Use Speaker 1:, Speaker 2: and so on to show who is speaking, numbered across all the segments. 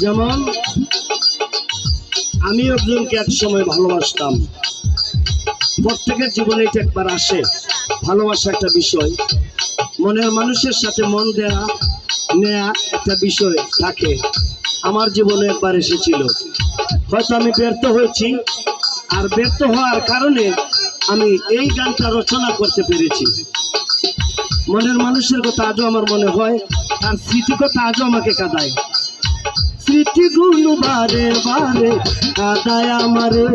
Speaker 1: যেমন, আমি একজনকে এক সময় ভালোবাসতাম। প্রত্যেকের জীবনে এটা একবার আসে। ভালোবাসা একটা বিষয়। মনের মানুষের সাথে মন দেয়া, নেয়া একটা বিষয় থাকে। আমার জীবনে একবার এসেছিল। হয়তো আমি ব্যর্থ হয়েছি। আর ব্যর্থ হওয়ার কারণে আমি এই গানটা রচনা করতে পেরেছি। মনের মানুষের কথা আজও আমার মনে হয়। আর স্মৃতি কথা আজও আমাকে কাঁদায়। স্মৃতিগুলো বারে বারে কাদায় আমারে।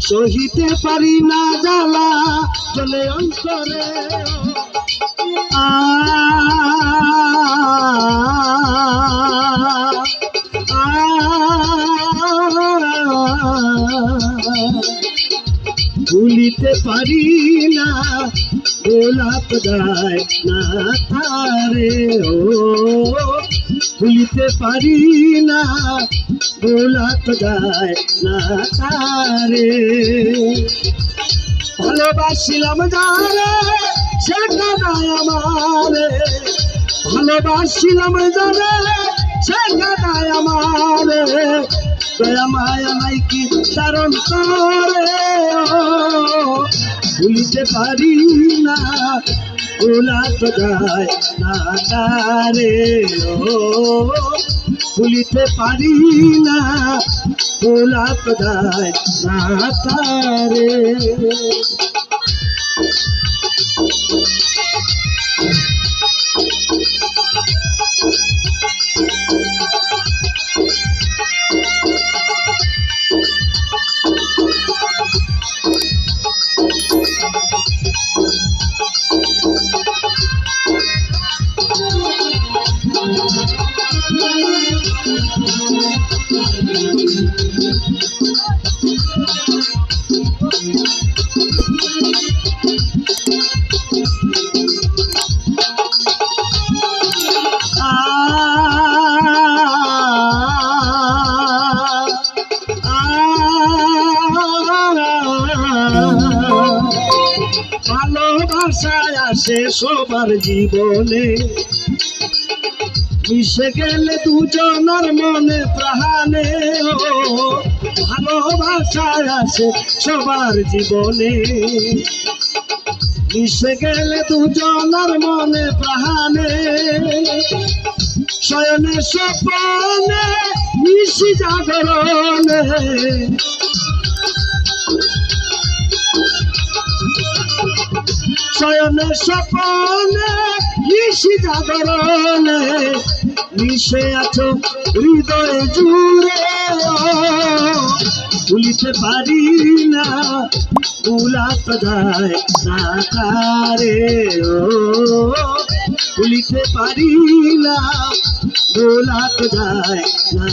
Speaker 1: সহিতে পারি না জ্বালা চলে অন্তরে। আ ভুলিতে পারি না, গোলাপ গায় না তারে ও। ভুলিতে পারি না, গোলাপ গায় না তারে। ভালোবাসিলাম যারে সেটা আমারে। ভালোবাসিলাম যারে আমারে ভুলিতে পারি না গোলাপ গায় না তারে ভুলিতে পারি না না তারে ভালোবাসায় আসে সবার জীবনে। মিশে গেলে দুজনের মনে প্রাণে। ভালোবাসায় আসে সবার জীবনে। মিশে গেলে দুজনের মনে প্রাণে। শয়নে সপনে মিশি জাগরণে। শয়নে সপনে মিশি জাগরণে মিশে আছো হৃদয় জুড়ে। ভুলিতে পারি না ভুলাত যায় না তারে ও, ভুলিতে পারি না ভুলাত যায় না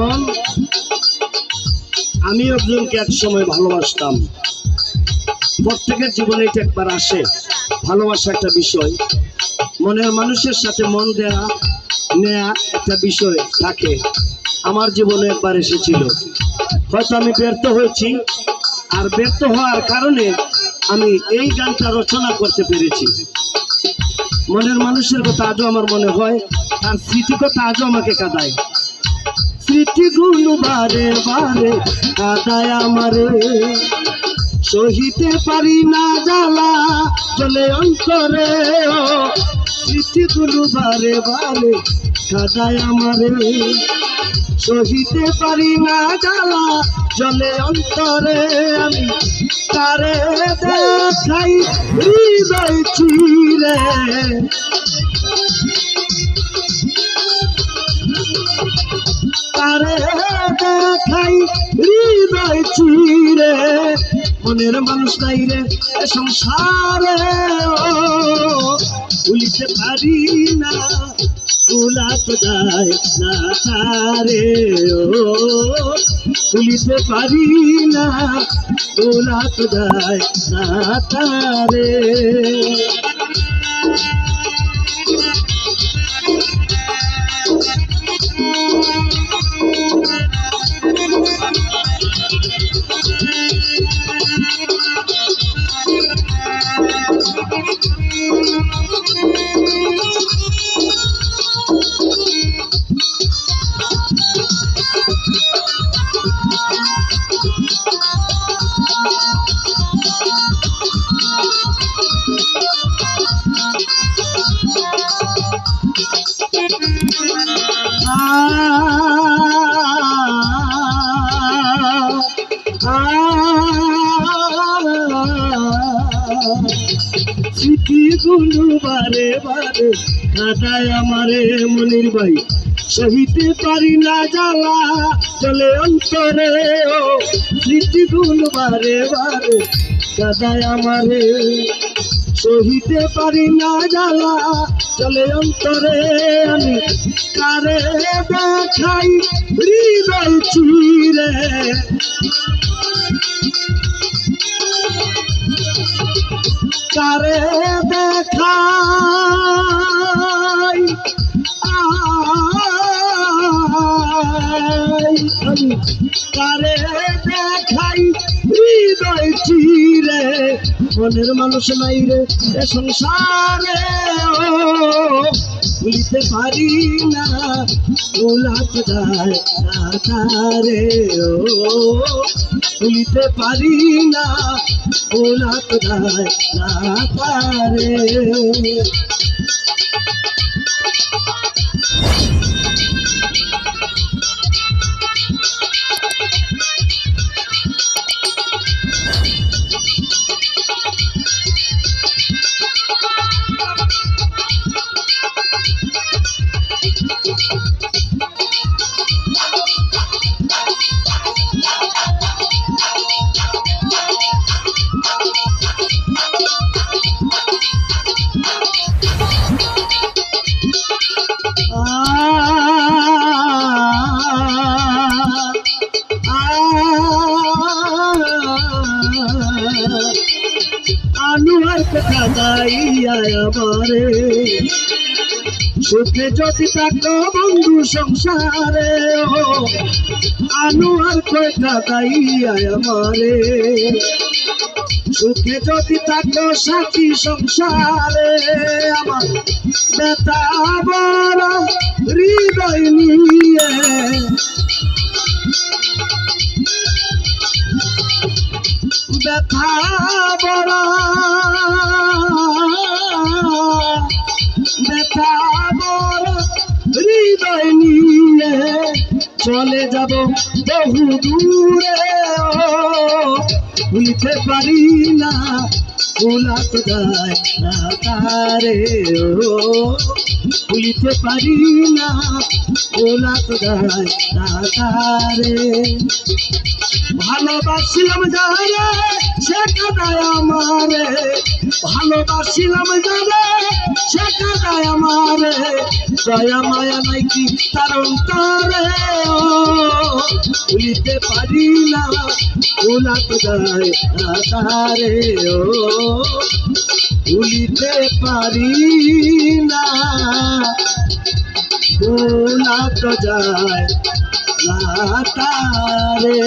Speaker 1: যেমন আমি একজনকে এক সময় ভালোবাসতাম। প্রত্যেকের জীবনে এটা একবার আসে। ভালোবাসা একটা বিষয়। মনের মানুষের সাথে মন দেয়া, নেয়া একটা বিষয় থাকে। আমার জীবনে একবার এসেছিল। হয়তো আমি ব্যর্থ হয়েছি। আর ব্যর্থ হওয়ার কারণে আমি এই গানটা রচনা করতে পেরেছি। মনের মানুষের কথা আজও আমার মনে হয়। আর স্মৃতি কথা আজও আমাকে কাঁদায়। স্মৃতিগুলো বারে বারে কাদায় আমারে। সহিতে পারি না জ্বালা চলে অন্তরে। স্মৃতিগুলো বারে বারে কাদায় আমারে। সহিতে পারি না জ্বালা, জলে অন্তরে। আমি তারে দেখাই, হৃদয় চিরে তারে দেখাই হৃদয় চিরে। মনের মানুষ নাই রে সংসারে। ভুলিতে পারি না ভুলা তো যায় না তারে। ও ভুলিতে পারি না ভুলা তো যায় না তারে। বারে আমারে মনির ভাই। সহিতে পারি না জ্বালা, চলে অন্তরে ও স্মৃতিগুলো বারে বারে কাদায় আমারে। সহিতে পারি না জ্বালা, চলে অন্তরে আমি কারে দেখাই হৃদয় চিরে কারে দেখাই আই, আমি কারে দেখাই হৃদয় চিরে মনের মানুষ নাই রে এ সংসারে ভুলিতে পারি না যায় না তারে ও ভুলিতে পারি না ভুলাত যায় না তারে। আমারে সুখে যদি থাকো বন্ধু সংসারে আনু আর কথা তাই আমারে। সুখে যদি থাকো সাথী সংসারে, আমার বেতা চলে যাব বহু দূরে। ভুলতে পারি না ভুলাতে যায় না তারে। ও ভুলিতে পারি না। ভুলাতে যায় না তারে ভালোবাসিলাম যারে, সে কাদায় আমারে। ভালোবাসিলাম যারে, সে কাদায় আমারে। দয়া, মায়া নাই কি তার অন্তরে? ও ভুলিতে পারি না ভুলাতে যায় না তারে ও ভুলিতে পারি না। ভুলাতে যায় রে তারে